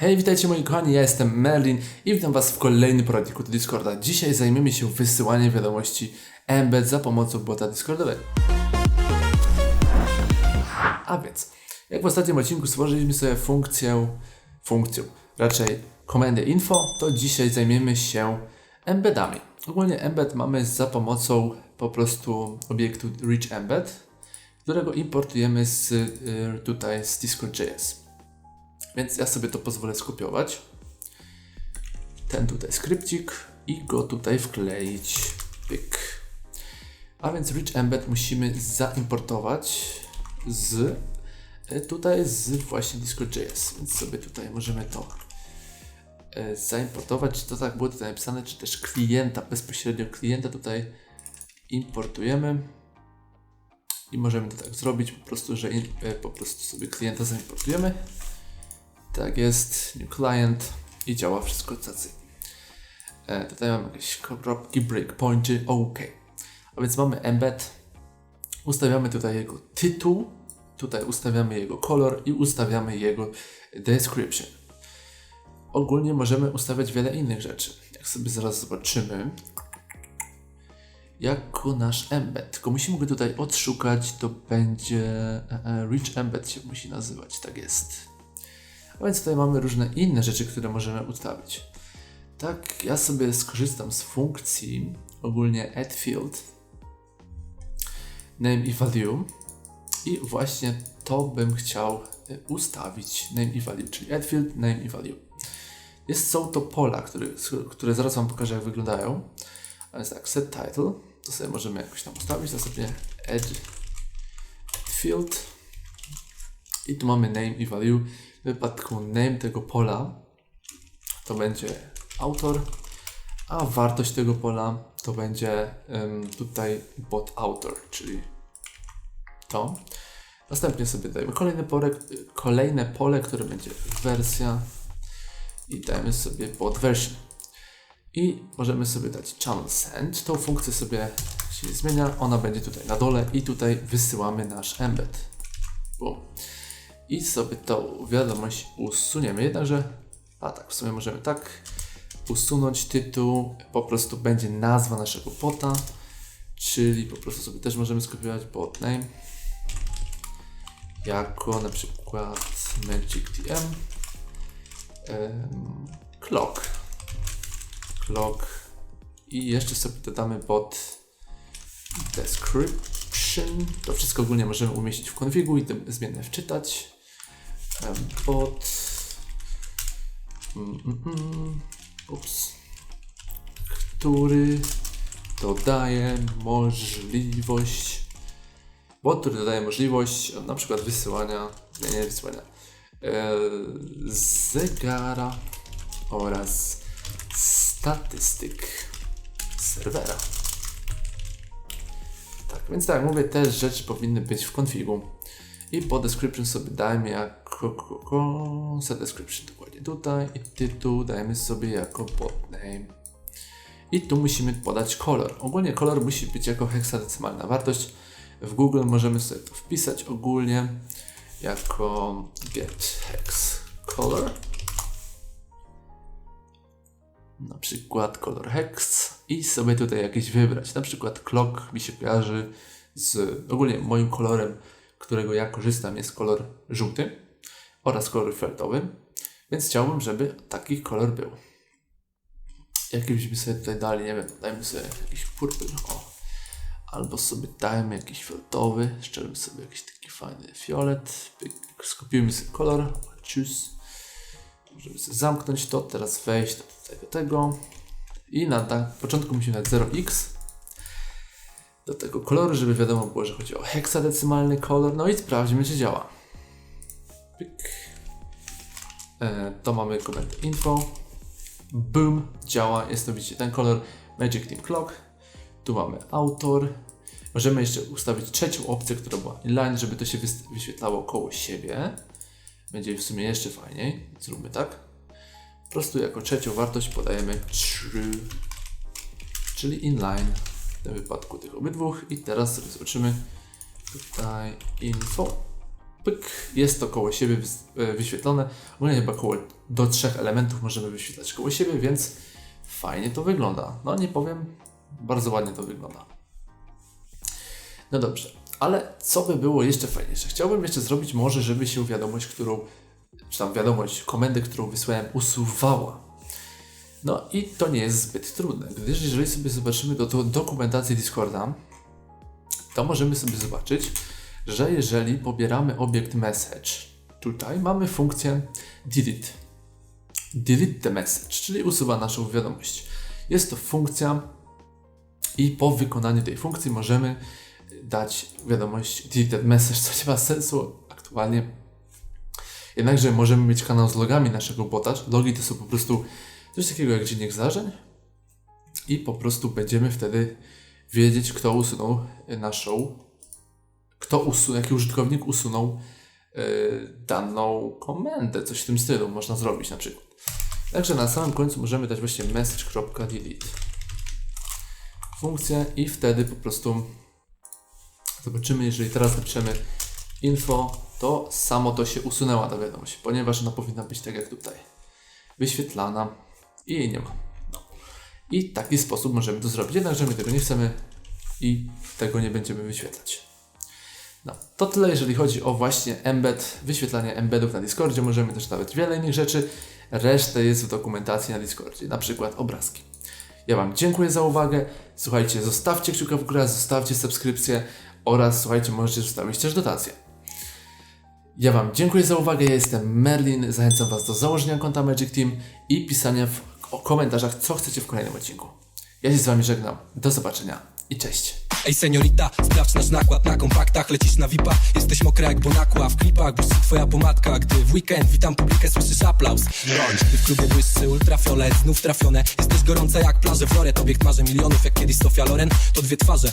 Hej, witajcie moi kochani, ja jestem Merlin i witam was w kolejnym poradniku do Discorda. Dzisiaj zajmiemy się wysyłaniem wiadomości embed za pomocą bota Discordowego. A więc, jak w ostatnim odcinku stworzyliśmy sobie funkcję, funkcję, raczej komendę info, to dzisiaj zajmiemy się embedami. Ogólnie embed mamy za pomocą po prostu obiektu reach embed, którego importujemy z, y, tutaj z Discord.js. Więc ja sobie to pozwolę skopiować. Ten tutaj skrypcik i go tutaj wkleić. Pyk. A więc Rich Embed musimy zaimportować z e, tutaj z właśnie Discord.js. Więc sobie tutaj możemy to e, zaimportować. Czy to tak było tutaj napisane, czy też klienta, bezpośrednio klienta tutaj importujemy. I możemy to tak zrobić po prostu, że e, po prostu sobie klienta zaimportujemy. Tak jest, new client i działa wszystko cacy. E, tutaj mamy jakieś kropki, breakpointy, ok. A więc mamy embed, ustawiamy tutaj jego tytuł, tutaj ustawiamy jego kolor i ustawiamy jego description. Ogólnie możemy ustawiać wiele innych rzeczy. Jak sobie zaraz zobaczymy, jako nasz embed. Tylko musimy go tutaj odszukać, to będzie e, e, Rich Embed się musi nazywać, tak jest. A więc tutaj mamy różne inne rzeczy, które możemy ustawić. Tak, ja sobie skorzystam z funkcji ogólnie add field name i value i właśnie to bym chciał e, ustawić name i value, czyli add field, name i value. Jest, są to pola, które, które zaraz Wam pokażę jak wyglądają. A więc tak, set title, to sobie możemy jakoś tam ustawić, następnie add field i tu mamy name i value. Wypadku name tego pola to będzie autor, a wartość tego pola to będzie um, tutaj bot author, czyli to. Następnie sobie dajemy kolejne pole, kolejne pole, które będzie wersja i dajemy sobie bot version. I możemy sobie dać channel send. Tą funkcję sobie się zmienia, ona będzie tutaj na dole i tutaj wysyłamy nasz embed. Boom i sobie tą wiadomość usuniemy. Jednakże, a tak, w sumie możemy tak usunąć tytuł, po prostu będzie nazwa naszego bota, czyli po prostu sobie też możemy skopiować bot name jako na przykład magictm clock. Clock. I jeszcze sobie dodamy bot description. To wszystko ogólnie możemy umieścić w konfigu i te zmienne wczytać bot. Mm, mm, mm. Ups. Który dodaje możliwość. Bot, który dodaje możliwość na przykład wysyłania, nie, nie wysyłania, e, zegara oraz statystyk serwera. Tak, więc tak, mówię, te rzeczy powinny być w konfigu. I po description sobie dajmy jako set description dokładnie tutaj i tytuł dajemy sobie jako bot name. I tu musimy podać kolor. Ogólnie kolor musi być jako heksadecymalna wartość. W Google możemy sobie to wpisać ogólnie jako get hex color. Na przykład kolor hex i sobie tutaj jakieś wybrać. Na przykład clock mi się kojarzy z ogólnie moim kolorem którego ja korzystam, jest kolor żółty oraz kolor fioletowy, więc chciałbym, żeby taki kolor był. Jaki byśmy sobie tutaj dali, nie wiem, dajmy sobie jakiś purple, o. Albo sobie dajmy jakiś fioletowy, szczerym sobie jakiś taki fajny fiolet, skopiujmy sobie kolor, choose, żeby sobie zamknąć to, teraz wejść do tego, tego i na, na początku musimy dać 0x, do tego koloru, żeby wiadomo było, że chodzi o heksadecymaalny kolor. No i sprawdźmy, czy działa. To mamy komendę info. Boom, działa. Jest to widzicie ten kolor Magic Team Clock. Tu mamy autor. Możemy jeszcze ustawić trzecią opcję, która była inline, żeby to się wyświetlało koło siebie. Będzie w sumie jeszcze fajniej. Zróbmy tak. Po prostu jako trzecią wartość podajemy true, czyli inline w tym wypadku tych obydwóch. I teraz sobie zobaczymy tutaj info. Pyk, jest to koło siebie e, wyświetlone. Ogólnie chyba koło do trzech elementów możemy wyświetlać koło siebie, więc fajnie to wygląda. No nie powiem, bardzo ładnie to wygląda. No dobrze, ale co by było jeszcze fajniejsze? Chciałbym jeszcze zrobić może, żeby się wiadomość, którą, czy tam wiadomość, komendę, którą wysłałem, usuwała. No i to nie jest zbyt trudne, gdyż jeżeli sobie zobaczymy do, do dokumentacji Discorda, to możemy sobie zobaczyć, że jeżeli pobieramy obiekt message, tutaj mamy funkcję delete. Delete the message, czyli usuwa naszą wiadomość. Jest to funkcja i po wykonaniu tej funkcji możemy dać wiadomość deleted message, co nie ma sensu aktualnie. Jednakże możemy mieć kanał z logami naszego bota. Logi to są po prostu coś takiego jak dziennik zdarzeń i po prostu będziemy wtedy wiedzieć, kto usunął naszą, kto usunął, jaki użytkownik usunął e, daną komendę, coś w tym stylu można zrobić na przykład. Także na samym końcu możemy dać właśnie message.delete funkcję i wtedy po prostu zobaczymy, jeżeli teraz napiszemy info, to samo to się usunęła ta wiadomość, ponieważ ona powinna być tak jak tutaj, wyświetlana i jej nie ma. No. I w taki sposób możemy to zrobić, jednakże my tego nie chcemy i tego nie będziemy wyświetlać. No, to tyle jeżeli chodzi o właśnie embed, wyświetlanie embedów na Discordzie. Możemy też nawet wiele innych rzeczy. Resztę jest w dokumentacji na Discordzie, na przykład obrazki. Ja Wam dziękuję za uwagę. Słuchajcie, zostawcie kciuka w górę, zostawcie subskrypcję oraz słuchajcie, możecie zostawić też dotację. Ja Wam dziękuję za uwagę. Ja jestem Merlin. Zachęcam Was do założenia konta Magic Team i pisania w o komentarzach, co chcecie w kolejnym odcinku. Ja się z Wami żegnam. Do zobaczenia i cześć. Ej seniorita, sprawdź nasz nakład na kompaktach Lecisz na VIPa, jesteś mokra jak bonakła W klipach błyszczy twoja pomadka. Gdy w weekend witam publikę, słyszysz aplauz. Bądź, gdy w klubie błyszczy ultrafiolet Znów trafione, jesteś gorąca jak plaże w Loret Obiekt marzy milionów, jak kiedyś Sofia Loren. To dwie twarze